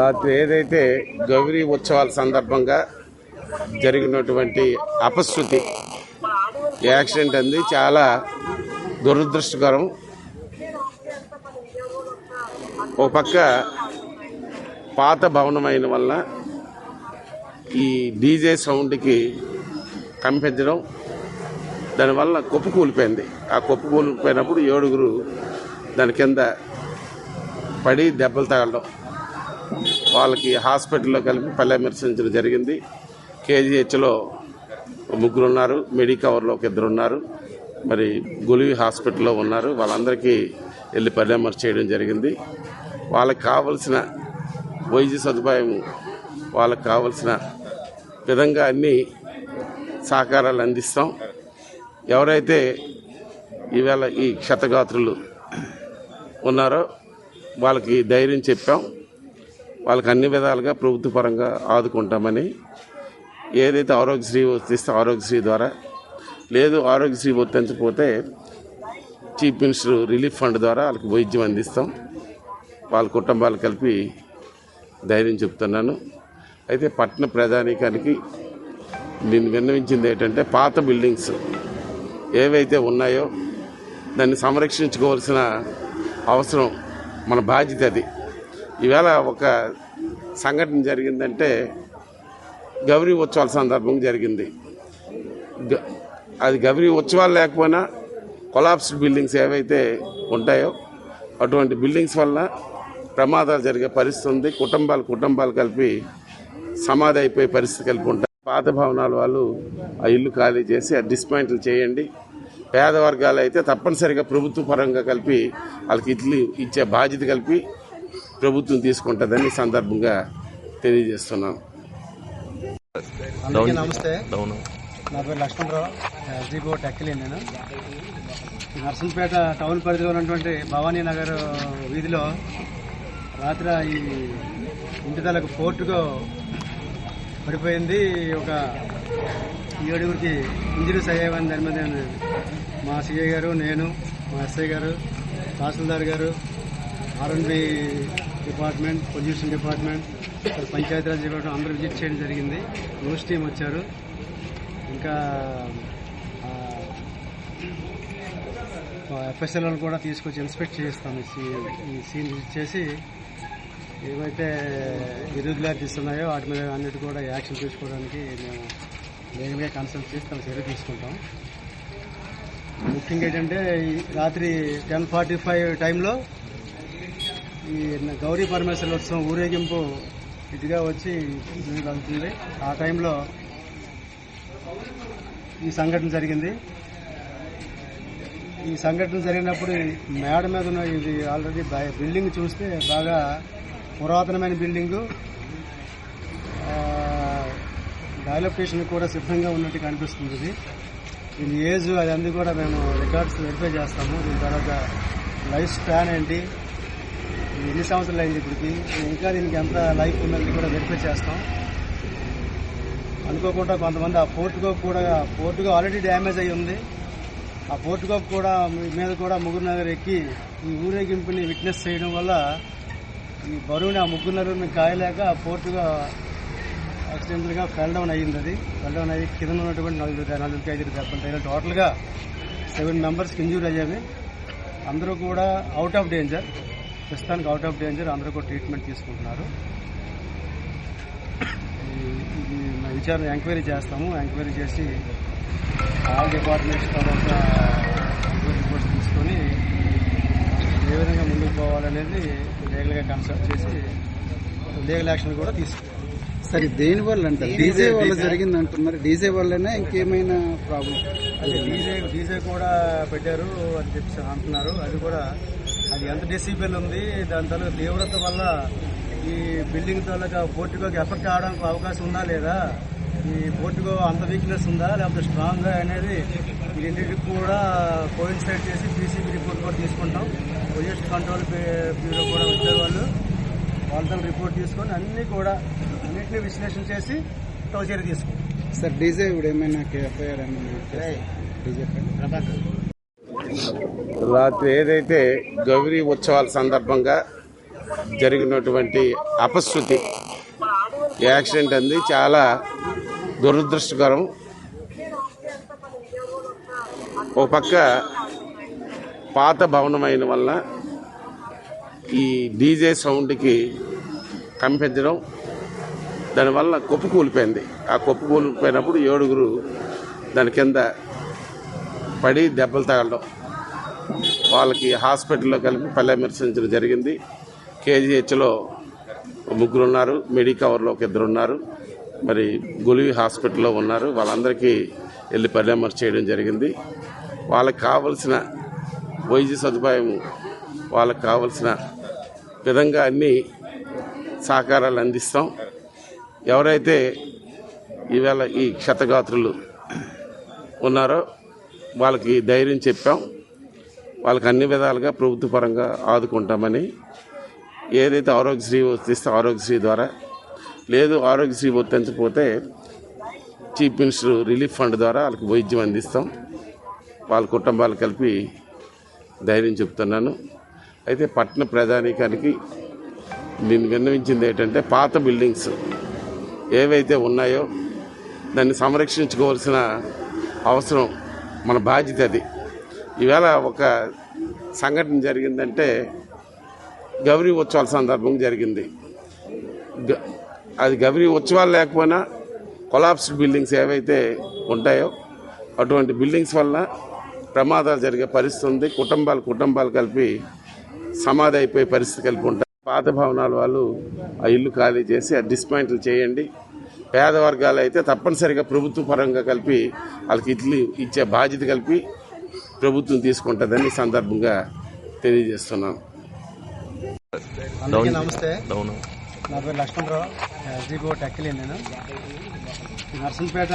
రాత్రి ఏదైతే గౌరీ ఉత్సవాల సందర్భంగా జరిగినటువంటి అపశృతి యాక్సిడెంట్ అంది చాలా దురదృష్టకరం. ఒక పక్క పాత భవనమైన వల్ల ఈ డీజే సౌండ్కి కంపించడం దానివల్ల కొప్పు కూలిపోయింది. ఆ కొప్పు కూలిపోయినప్పుడు ఏడుగురు దాని కింద పడి దెబ్బలు తగలడం. వాళ్ళకి హాస్పిటల్లో కలిపి పరామర్శించడం జరిగింది. కేజీహెచ్లో ముగ్గురు ఉన్నారు మెడికవర్లో ఒక ఇద్దరు ఉన్నారు మరి గులివి హాస్పిటల్లో ఉన్నారు. వాళ్ళందరికీ వెళ్ళి పరామర్శ చేయడం జరిగింది. వాళ్ళకి కావలసిన వైద్య సదుపాయం వాళ్ళకి కావలసిన విధంగా అన్ని సహకారాలు అందిస్తాం. ఎవరైతే ఈవేళ ఈ క్షతగాత్రులు ఉన్నారో వాళ్ళకి ధైర్యం చెప్పాం. వాళ్ళకి అన్ని విధాలుగా ప్రభుత్వ పరంగా ఆదుకుంటామని ఏదైతే ఆరోగ్యశ్రీ వర్తిస్తే ఆరోగ్యశ్రీ ద్వారా లేదు ఆరోగ్యశ్రీ వర్తించకపోతే చీఫ్ మినిస్టర్ రిలీఫ్ ఫండ్ ద్వారా వాళ్ళకి వైద్యం అందిస్తాం. వాళ్ళ కుటుంబాలు కలిపి ధైర్యం చెప్తున్నాను. అయితే పట్టణ ప్రధానికానికి నేను విన్నవించింది ఏంటంటే పాత బిల్డింగ్స్ ఏవైతే ఉన్నాయో దాన్ని సంరక్షించుకోవాల్సిన అవసరం మన బాధ్యత అది. ఈవేళ ఒక సంఘటన జరిగిందంటే గౌరీ ఉత్సవాల సందర్భం జరిగింది. గ- అది గౌరీ ఉత్సవాలు లేకపోయినా కొలాప్స్డ్ బిల్డింగ్స్ ఏవైతే ఉంటాయో అటువంటి బిల్డింగ్స్ వల్ల ప్రమాదాలు జరిగే పరిస్థితి ఉంది. కుటుంబాలు కుటుంబాలు కలిపి సమాధి అయిపోయే పరిస్థితి కలిపి ఉంటాయి. పాత భవనాల వాళ్ళు ఆ ఇల్లు ఖాళీ చేసి ఆ డిస్పాయింట్లు చేయండి. పేద వర్గాలు అయితే తప్పనిసరిగా ప్రభుత్వ పరంగా కలిపి వాళ్ళకి ఇట్లు ఇచ్చే బాధ్యత కలిపి ప్రభుత్వం తీసుకుంటుందని ఈ సందర్భంగా తెలియజేస్తున్నాను అందరికీ నమస్తే. నా పేరు లక్ష్మణరావు. ఎస్డిపో టెక్కలి నేను. నర్సంపేట టౌన్ పరిధిలో ఉన్నటువంటి భవానీ నగర్ వీధిలో రాత్రి ఈ ఇంటి తలకు పోర్టుగా పడిపోయింది. ఒక ఏడుగురికి ఇంజరీస్ అయ్యాయని దాని మీద నేను మా సిఐ గారు నేను మా ఎస్ఐ గారు తహసీల్దార్ గారు RNB department pollution department Panchayati Raj department అందరూ విజిట్ చేయడం జరిగింది. న్యూస్ టీం వచ్చారు. ఇంకా ఎఫ్ఎస్ఎల్ కూడా తీసుకొచ్చి ఇన్స్పెక్ట్ చేస్తాం ఈ సీ- ఈ సీన్ విజిట్ చేసి. ఏవైతే ఇర్రెగ్యులారిటీస్ ఉన్నాయో వాటి మీద అన్నిటి కూడా యాక్షన్ తీసుకోవడానికి మేము వేగంగా కన్సల్ట్ చేసి తమ చర్య తీసుకుంటాం. ముఖ్యంగా ఏంటంటే రాత్రి టెన్ ఫార్టీ ఫైవ్ టైంలో ఈ గౌరీ పరమేశ్వర ఉత్సవం ఊరేగింపు ఇదిగా వచ్చి ఇది కలుగుతుంది ఆ టైంలో ఈ సంఘటన జరిగింది. ఈ సంఘటన జరిగినప్పుడు మేడ మీద ఉన్న ఇది ఆల్రెడీ బిల్డింగ్ చూస్తే బాగా పురాతనమైన బిల్డింగు డైలొకేషన్ కూడా సిద్ధంగా ఉన్నట్టు కనిపిస్తుంది ఇది. దీని ఏజ్ అదంతా కూడా మేము రికార్డ్స్ వెరిఫై చేస్తాము. దీని తర్వాత లైఫ్ స్పాన్ ఏంటి? ఎన్ని సంవత్సరాలు అయింది ఇప్పటికి? ఇంకా దీనికి ఎంత లైఫ్ ఉందని కూడా వెరిఫై చేస్తాం. అనుకోకుండా కొంతమంది ఆ పోర్టుగో కూడా పోర్టుగో ఆల్రెడీ డ్యామేజ్ అయి ఉంది. ఆ పోర్టుగో కూడా మీ- మీద కూడా ముగ్గురు నగర్ ఎక్కి ఈ ఊరేగింపుని విట్నెస్ చేయడం వల్ల ఈ బరువుని ఆ ముగ్గురు నగరుని కాయలేక ఆ పోర్టుగా యాక్సిడెంటల్గా ఫెల్ డౌన్ అయ్యింది అది. ఫెల్ డౌన్ అయ్యి కింద ఉన్నటువంటి నలుగురు నలుగురికి ఐదు దెబ్బలు టోటల్గా సెవెన్ మెంబర్స్కి ఇంజూర్ అయ్యేవి అందరూ కూడా అవుట్ ఆఫ్ డేంజర్ ప్రస్తుతానికి అవుట్ ఆఫ్ డేంజర్ అందరూ కూడా ట్రీట్మెంట్ తీసుకుంటున్నారు. ఇది విచారణ ఎంక్వైరీ చేస్తాము. ఎంక్వైరీ చేసి ఆల్ డిపార్ట్మెంట్స్ తర్వాత ఎంక్వైరీ రిపోర్ట్స్ తీసుకొని ఏ విధంగా ముందుకు పోవాలనేది లీగల్గా కన్సల్ట్ చేసి లీగల్ యాక్షన్ కూడా తీసుకుంటాం. సరే దేని వల్ల అంటే? డీజే వల్ల జరిగింది అంటున్నారు డీజే వల్లనే ఇంకేమైనా ప్రాబ్లం అదే డీజే డీజే కూడా పెట్టారు అని చెప్పి అంటున్నారు. అది కూడా అది ఎంత డెసిబెల్ ఉంది దాని తాలూకా తీవ్రత వల్ల ఈ బిల్డింగ్ తాలూకా పోర్టుకోకి ఎఫెక్ట్ అవడానికి అవకాశం ఉందా లేదా ఈ పోర్టుకో అంత వీక్నెస్ ఉందా లేకపోతే స్ట్రాంగ్గా అనేది రెండింటికి కూడా కోయిన్సైడ్ చేసి పీసీబీ రిపోర్ట్ కూడా తీసుకుంటాం. పొల్యూషన్ కంట్రోల్ బ్యూరో కూడా వచ్చారు వాళ్ళు వాళ్ళతో రిపోర్ట్ తీసుకొని అన్ని కూడా అన్నింటినీ విశ్లేషణ చేసి తగు చర్య తీసుకుంటాం. సార్ డీజే ఇప్పుడు ఏమైనా ఎఫ్ఐఆర్ ఏమైనా డీజే పైన? రాత్రి ఏదైతే గౌరీ ఉత్సవాల సందర్భంగా జరిగినటువంటి అపశృతి యాక్సిడెంట్ అంది చాలా దురదృష్టకరం. ఒక పక్క పాత భవనం అయిన వల్ల ఈ డీజే సౌండ్కి కంపించడం దానివల్ల కొప్పు కూలిపోయింది. ఆ కొప్పు కూలిపోయినప్పుడు ఏడుగురు దాని కింద పడి దెబ్బలు తగలడం. వాళ్ళకి హాస్పిటల్లో కలిపి పరామర్శించడం జరిగింది. కేజీహెచ్లో ముగ్గురు ఉన్నారు మెడికవర్లో ఒక ఇద్దరు ఉన్నారు మరి గులివి హాస్పిటల్లో ఉన్నారు. వాళ్ళందరికీ వెళ్ళి పరామర్శ చేయడం జరిగింది. వాళ్ళకి కావలసిన వైద్య సదుపాయం వాళ్ళకి కావలసిన విధంగా అన్ని సహకారాలు అందిస్తాం. ఎవరైతే ఈవేళ ఈ క్షతగాత్రులు ఉన్నారో వాళ్ళకి ధైర్యం చెప్పాం. వాళ్ళకి అన్ని విధాలుగా ప్రభుత్వ పరంగా ఆదుకుంటామని ఏదైతే ఆరోగ్యశ్రీ వర్తిస్తే ఆరోగ్యశ్రీ ద్వారా లేదు ఆరోగ్యశ్రీ వర్తించకపోతే చీఫ్ మినిస్టర్ రిలీఫ్ ఫండ్ ద్వారా వాళ్ళకి వైద్యం అందిస్తాం. వాళ్ళ కుటుంబాలు కలిపి ధైర్యం చెప్తున్నాను. అయితే పట్టణ ప్రధానికానికి నేను విన్నవించింది ఏంటంటే పాత బిల్డింగ్స్ ఏవైతే ఉన్నాయో దాన్ని సంరక్షించుకోవాల్సిన అవసరం మన బాధ్యత అది. ఈవేళ ఒక సంఘటన జరిగిందంటే గౌరీ ఉత్సవాల సందర్భం జరిగింది. గ- అది గౌరీ ఉత్సవాలు లేకపోయినా కొలాప్స్డ్ బిల్డింగ్స్ ఏవైతే ఉంటాయో అటువంటి బిల్డింగ్స్ వల్ల ప్రమాదాలు జరిగే పరిస్థితి ఉంది. కుటుంబాలు కుటుంబాలు కలిపి సమాధి అయిపోయే పరిస్థితి కలిపి ఉంటాయి. పాత భవనాల వాళ్ళు ఆ ఇల్లు ఖాళీ చేసి ఆ డిస్పాయింట్లు చేయండి. పేద వర్గాలు అయితే తప్పనిసరిగా ప్రభుత్వ పరంగా కలిపి వాళ్ళకి ఇట్లు ఇచ్చే బాధ్యత కలిపి ప్రభుత్వం తీసుకుంటుందని ఈ సందర్భంగా తెలియజేస్తున్నాను అందరికీ నమస్తే. నా పేరు లక్ష్మణరావు టెక్కిలి నేను. నర్సంపేట